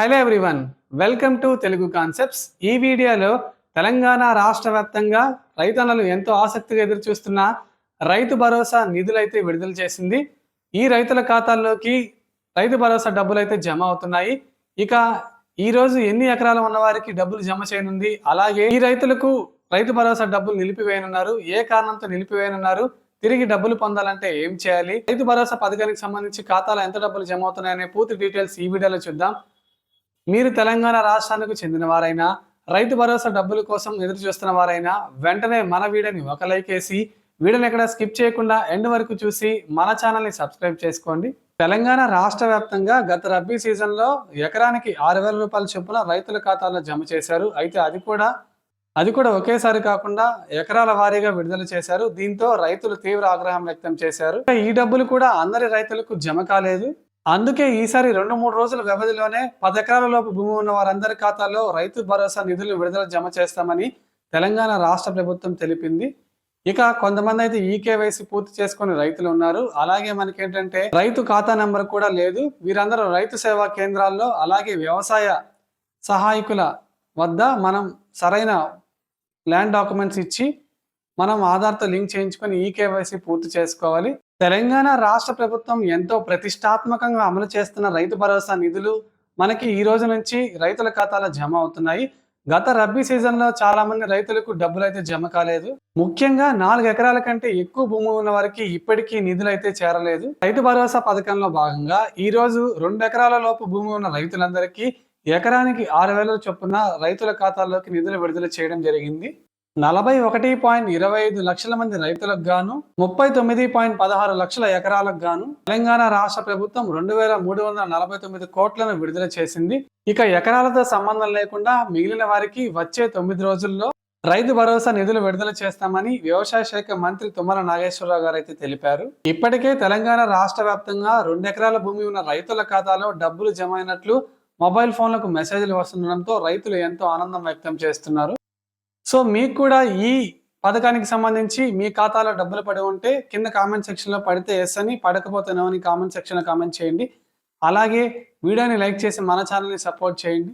Hello everyone welcome to Telugu concepts ఈ వీడియోలో తెలంగాణ రాష్ట్ర వ్యాప్తంగా రైతన్నలు ఎంతో ఆసక్తిగా ఎదురు చూస్తున్న రైతు భరోసా నిధులైతే విడుదల చేసింది. ఈ రైతుల ఖాతాల్లోకి రైతు భరోసా డబ్బులు అయితే జమ అవుతున్నాయి. ఇక ఈ రోజు ఎన్ని ఎకరాలు ఉన్నవారికి డబ్బులు జమ చేయనుంది? అలాగే ఈ రైతులకు రైతు భరోసా డబ్బులు నిలిపివేయనున్నారు. ఏ కారణంతో నిలిపివేయనున్నారు? తిరిగి డబ్బులు పొందాలంటే ఏం చేయాలి? రైతు భరోసా పథకానికి సంబంధించి ఖాతాలో ఎంత డబ్బులు జమ అవుతున్నాయనే పూర్తి డీటెయిల్స్ ఈ వీడియోలో చూద్దాం. మీరు తెలంగాణ రాష్ట్రానికి చెందిన వారైనా రైతు భరోసా డబ్బుల కోసం ఎదురు చూస్తున్న వారైనా వెంటనే మన వీడియోని ఒక లైక్ వేసి వీడియోని ఎక్కడ స్కిప్ చేయకుండా ఎండ్ వరకు చూసి మన ఛానల్ని సబ్స్క్రైబ్ చేసుకోండి. తెలంగాణ రాష్ట్ర వ్యాప్తంగా గత రబ్బీ సీజన్లో ఎకరానికి ఆరు వేల రూపాయల చొప్పున రైతుల ఖాతాలో జమ చేశారు. అయితే అది కూడా అది కూడా ఒకేసారి కాకుండా ఎకరాల వారీగా విడుదల చేశారు. దీంతో రైతులు తీవ్ర ఆగ్రహం వ్యక్తం చేశారు. ఈ డబ్బులు కూడా అందరి రైతులకు జమ కాలేదు. అందుకే ఈసారి రెండు మూడు రోజుల వ్యవధిలోనే పదెకరాలలోపు భూమి ఉన్న వారందరి ఖాతాల్లో రైతు భరోసా నిధులు విడుదల జమ చేస్తామని తెలంగాణ రాష్ట్ర ప్రభుత్వం తెలిపింది. ఇక కొంతమంది అయితే ఈ పూర్తి చేసుకుని రైతులు ఉన్నారు. అలాగే మనకేంటంటే రైతు ఖాతా నెంబర్ కూడా లేదు. వీరందరూ రైతు సేవా కేంద్రాల్లో అలాగే వ్యవసాయ సహాయకుల వద్ద మనం సరైన ల్యాండ్ డాక్యుమెంట్స్ ఇచ్చి మనం ఆధార్తో లింక్ చేయించుకొని ఈ పూర్తి చేసుకోవాలి. తెలంగాణ రాష్ట్ర ప్రభుత్వం ఎంతో ప్రతిష్టాత్మకంగా అమలు చేస్తున్న రైతు భరోసా నిధులు మనకి ఈ రోజు నుంచి రైతుల ఖాతాలో జమ అవుతున్నాయి. గత రబ్బీ సీజన్లో చాలా మంది రైతులకు డబ్బులు అయితే జమ కాలేదు. ముఖ్యంగా నాలుగు ఎకరాల కంటే ఎక్కువ భూమి ఉన్న వారికి ఇప్పటికీ నిధులు అయితే చేరలేదు. రైతు భరోసా పథకంలో భాగంగా ఈ రోజు రెండు ఎకరాల లోపు భూమి ఉన్న రైతులందరికీ ఎకరానికి ఆరు వేల చొప్పున రైతుల ఖాతాల్లోకి నిధులు విడుదల చేయడం జరిగింది. నలభై ఒకటి పాయింట్ ఇరవై ఐదు లక్షల మంది రైతులకు గాను ముప్పై తొమ్మిది పాయింట్ పదహారు లక్షల ఎకరాలకు గాను తెలంగాణ రాష్ట్ర ప్రభుత్వం రెండు వేల మూడు వందల నలభై తొమ్మిది కోట్లను విడుదల చేసింది. ఇక ఎకరాలతో సంబంధం లేకుండా మిగిలిన వారికి వచ్చే తొమ్మిది రోజుల్లో రైతు భరోసా నిధులు విడుదల చేస్తామని వ్యవసాయ శాఖ మంత్రి తుమ్మల నాగేశ్వరరావు గారు అయితే తెలిపారు. ఇప్పటికే తెలంగాణ రాష్ట్ర వ్యాప్తంగా రెండు ఎకరాల భూమి ఉన్న రైతుల ఖాతాలో డబ్బులు జమ అయినట్లు మొబైల్ ఫోన్లకు మెసేజ్లు వస్తుండడంతో రైతులు ఎంతో ఆనందం వ్యక్తం చేస్తున్నారు. సో మీకు కూడా ఈ పథకానికి సంబంధించి మీ ఖాతాలో డబ్బులు పడి ఉంటే కింద కామెంట్ సెక్షన్లో పడితే ఎస్ అని పడకపోతే నో అని కామెంట్ సెక్షన్లో కామెంట్ చేయండి. అలాగే వీడియోని లైక్ చేసి మన ఛానల్ని సపోర్ట్ చేయండి.